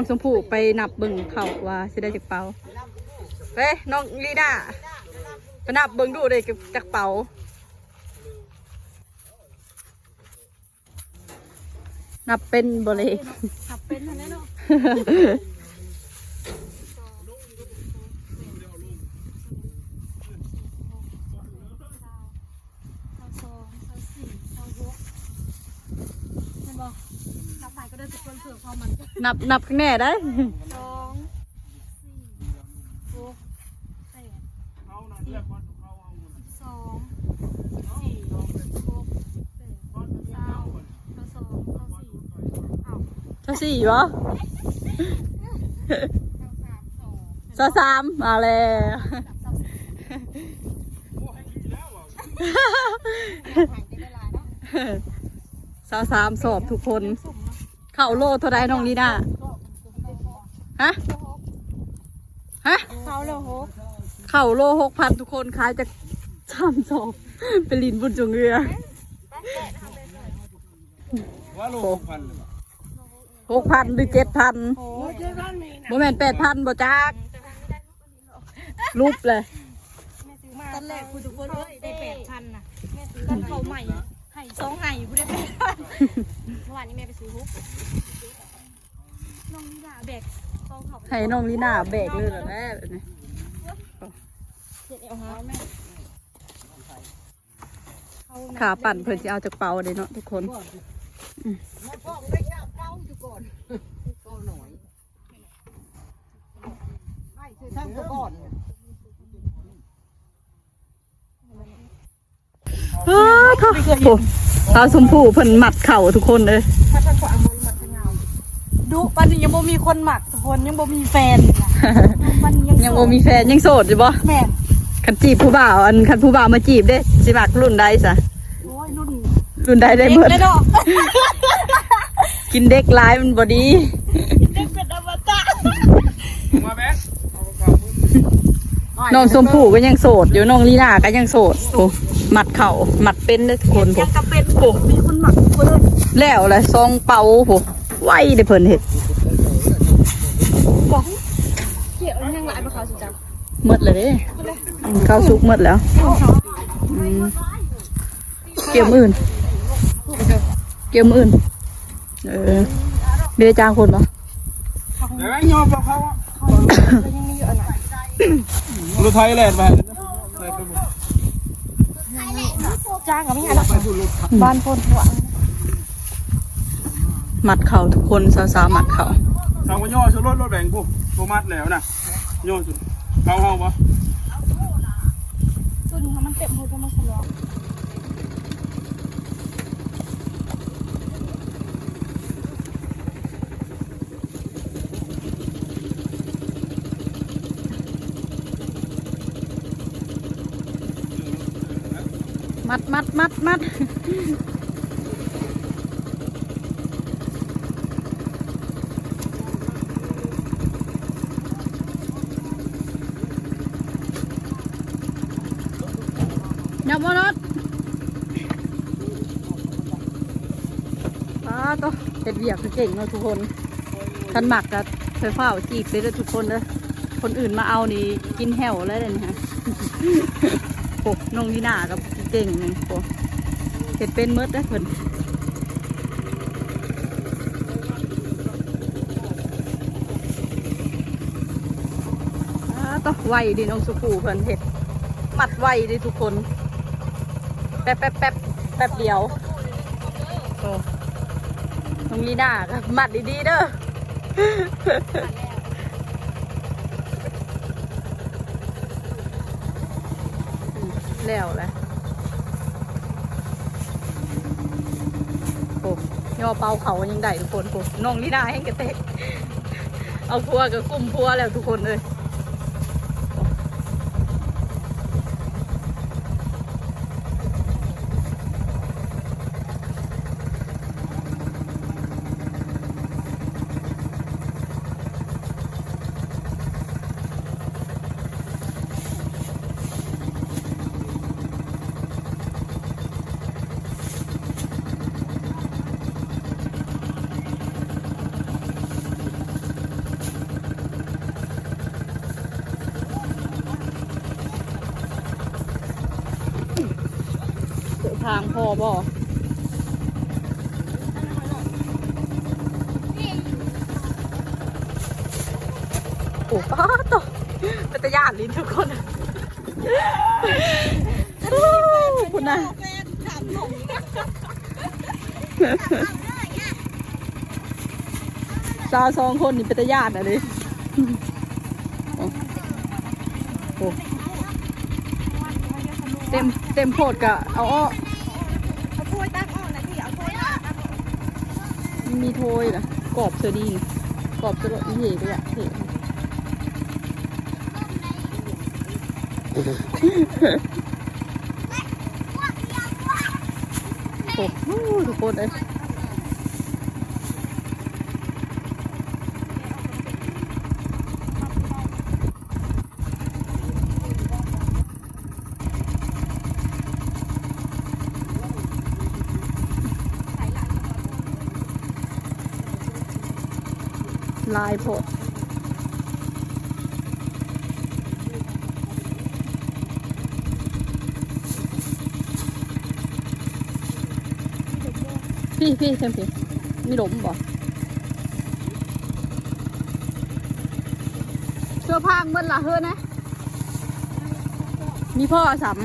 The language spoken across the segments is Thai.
องชมพู่ไปนับเบิ่งเขาว่าสิได้จากเป๋าเฮ้ยน้องลีน่าไปนับเบิ่งดูได้จากเป๋านับเป็นบ่เลยขับเป็นทันแน่เนาะเอาสองเอาสี่เอาหกเห็นบ่นับไปก็ได้ทุกคนเผื่อความมั นนับนับข้างแน่ได้สองสี่หกแปดสองสี่หกแปดเก้าเอาสองเอาสี่เอาเท่าสี่วะเอาสามสองซาสามมาแล้วซาสามสอบทุกคน เขาโลเท่าไรน้องลีนาฮะฮะเขาเลหกเขาโลหกพันทุกคนขายจะสามสอบเป็นลินบุญจงเรือว่าโลหกพันหกพันหรือเจ็ดพันโอ้ยบ่แมนแปดพันบ่จักรูปเลยตอนแรกคุณทุกคนเอ้ยได้แปดพันน่ะตอนเขาใหม่ ห่สองไห่ผู้ได้แปดพันเมื่อวานนี้แม่ไปซื้อฮุกน้องนิดาแบกซองเขาให้น้องลีน่าแบกเลยเหรอแม่แบบนี้เจ็ดเอาหาแม่ขาปั่นเพิ่นจะเอาจากเป๋าเลยเนาะทุกคนทั้งตัวก่อนเฮ้ย เขาโอ้ตาสมผู้เพิ่นหมัดเข่าทุกคนเลยดูปันนี้ยังบ่มีคนหมักทุกคนยังบ่มีแฟนปันนี้ยังยังบ่มีแฟนยังโสดอยู่บ่แม่คันจีบผู้บ่าวอันคันผู้บ่าวมาจีบเด้สิมักรุ่นใดซะโอ้ยรุ่นรุ่นใดได้เด็กเบิดเลยเนาะกินเด็กหลายมันบ่ดีเด็กเป็นอมตะมาแบสน้องสมผู้ก็ยังโสดอยู่น้องลีน่าก็ยังโสดโอ้ หมัดเข่าหมัดเป็นเด้อทุกคนโอ้ยังจะเป็นโอ้มีคนหมักทุกคนเลยแล้วแหละซองเป่าโหไว้ได้เพิ่นเฮ็ดบอกเกี่ยวยังหลายไปเขาสิจังหมดเลยเด้อืมข้าวสุกหมดแล้วอืมเกี่ยวมออื่น เกี่ยวมออื่น เออเบียจ้างคนปะเดี๋ยวไอ้ยอมบอกเขาว่า ยังมีอยู่อันไหนรถไทยแลนด์ไป จ้างกับไม่ใช่หรอกบ้านคนหัวหมัดเข่าทุกคนสาวๆหมัดเข่าทางว่าย่อชนรถรถแบ่งกูโทมัดแล้วนะย่อสุดเขาเฮาปะตัวนี้มันเต็มหัวจะมาฉลอง มัดมัดมัดมัดยับมารถป้าก็เห็ดเบียกคือเก่งเนาะทุกคนคันหมักกับไฟฟ้าเอาจีบเลยทุกคนเด้อคนอื่นมาเอานี่กินแหวแล้วเลยนะฮะโอ้นงยีน่ากับ เก่งนึ่งโอ้เห็ดเป็นเมดได้เพิ่นอ่าต้องไวดิน้องสุกูเพิ่นเห็ดมัดไวดิทุกคน แป๊บแป๊บแป๊บแป๊บเดียวโอ้น้องยีน่าก็มัดดีๆเด้อแล้วแหละ โอ้ยอเป่าเขายังได้ทุกคนโอ้น้องลีน่าแห้งกระเตกเอาพัวกับกุ้มพัวแล้วทุกคนเลย บ่โอ้ป้าตวเป็นตะยานลิ้นทุกคนโอ้คุณนะสาวสองคนนี่เป็นตะยานอะดิโอ้โหเต็มเต็มโพดกะเอาอ้อ เอาถ้วยตั้งอ้อนะพี่เอาถ้วยตั้งอ้อ มีโทยนะกรอบเสอดีกรอบจะรสดีเหยไปอะเหยโอ้โหทุกคนเลย ลายโพดพี่พี่เต็มพี่มีหลมบ่เสื้อผ้าเมื่อละเฮ้อนะ มีพ่อสำ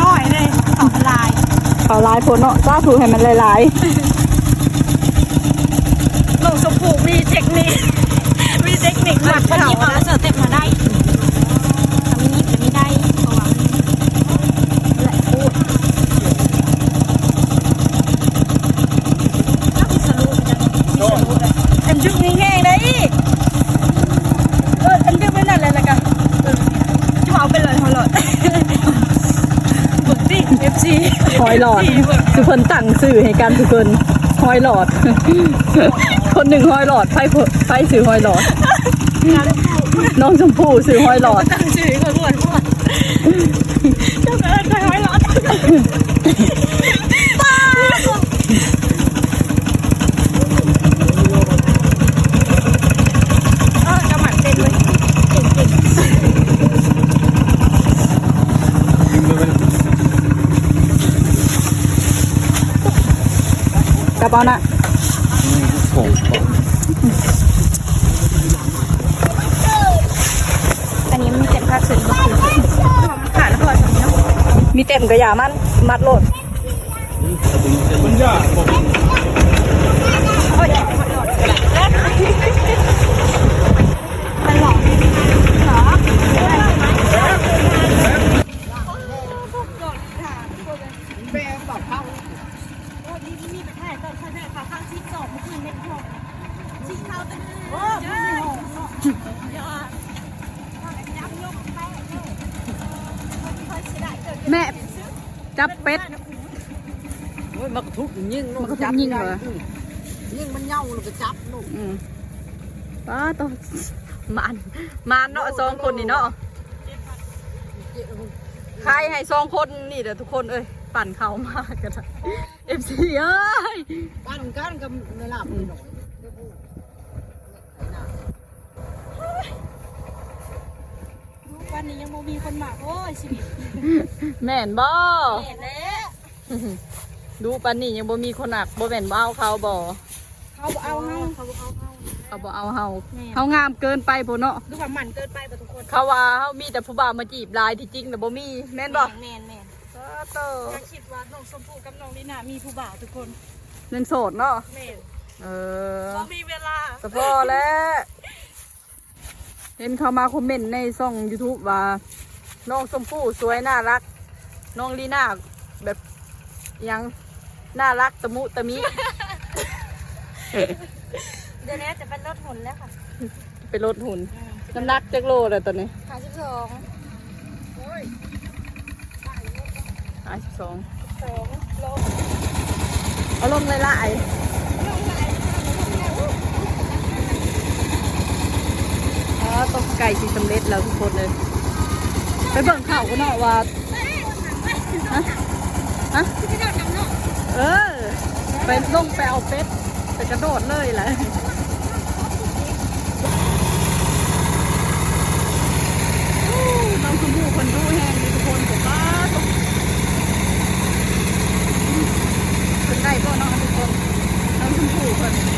น้อยเลยสองลาย เอาลายผลเนาะจ้าถูให้มันลายๆลงสมผูมีเทคนิค มีเทคนิคหมักเขาแล้วเจอเต็มมาได้ทำนี้จะไม่ได้เพราะว่าและพูดถ้าพิสรุปจะพิสรุปเลยอันยุคนี้แห้งได้อีกเอออันยุคไม่นั่นเลยละกันจะเอาไปเลยเขาเลยบุกดิเอฟซี ๆห อยหลอดสุพนตั้งสื่อให้กันทุกคนหอยหลอด คนหนึ่งหอยหลอดไฟไฟสื่อหอยหลอด น้องชมพู่สื่อหอยหลอดตั้งสื่อคนอ้วนอ้วนเจ้าเอิญไปไว้หลอดาเออกำหมัดเต็มเลยเก่งเก่ง ก ระเป๋านะอันนี้มีเจ็ดภาสื่อมาคือขาดแล้วพอสำเนาะมีเต็มกระยามันมัดโหลดมันยากบอก โอ้ยมันหลอกเหรอ แม่บอกเขา โอ้ยนี่มีไปถ่ายตอนเขาถ่ายขาข้างซีสอบเมื่อคืนไม่พอซีเท้าเป็นโอ้ยไม่หอมเนาะเดี๋ยวอะย้ำยกไปเนาะค่อยๆเสียดายเกิน แม่จับเป็ด โอ้ย มันกระทุกยิ่งลูกมันกระทุกยิ่งเหรอ ยิ่งมันเน่าลูกก็จับลูกอืมป้าต้องมันมันเนาะสองคนนี่เนาะใครให้สองคนนี่เดี๋ยวทุกคนเอ้ยปั่นเขามากกันเอฟซีเอ้ยปั้นกันกับในลาบหน่อยวันนี้ยังโมมีคนมาโอ้ยชีวิตแม่นบ่เห็นแล้ว ดูปันนี่ยังบ่มีคนหักบ่แม่นบ่เอาเขาบ่เขาบอกเอาเฮาเขาบอกเอาเฮาเขาบ่เอาเฮาแม่นเฮางามเกินไปพุ่นเนาะดูความหมันเกินไปป่ะทุกคนเขาว่าเฮามีแต่ผู้บ่าวมาจีบหลายที่จริงน่ะบ่มีแม่นบ่แม่นแม่นป้าโตอยากคิดว่าน้องชมพู่กับน้องลีน่ามีผู้บ่าวทุกคนเล่นโสดเนาะแม่นเออเขามีเวลาสะพอแล้วเห็นเขามาคอมเมนต์ในช่อง YouTube ว่าน้องชมพู่สวยน่ารัก น้องลีน่าแบบยัง น่ารักตะมุตะมิ เดี๋ยวนี้จะเป็นรถหุ่นแล้วค่ะไปลดหุ่นน้ำหนักจักโลเลยตอนนี้ห้าสิบสองห้าสิบสองสองโลเอาลงเลยละไออ๋อต้มไก่ที่สำเร็จแล้วทุกคนเลย ไปเบิ่งข่าวกันเนาะว่า ฮะ ฮะ ที่ไม่ได้ทำเนาะ เออไปลงไปเอาเป็ดไปกระโดดเลยแหละน้องชมพู่คนดูแห้งทุกคนผมว่าคนได้ก็น้องทุกคนน้องชมพู่คน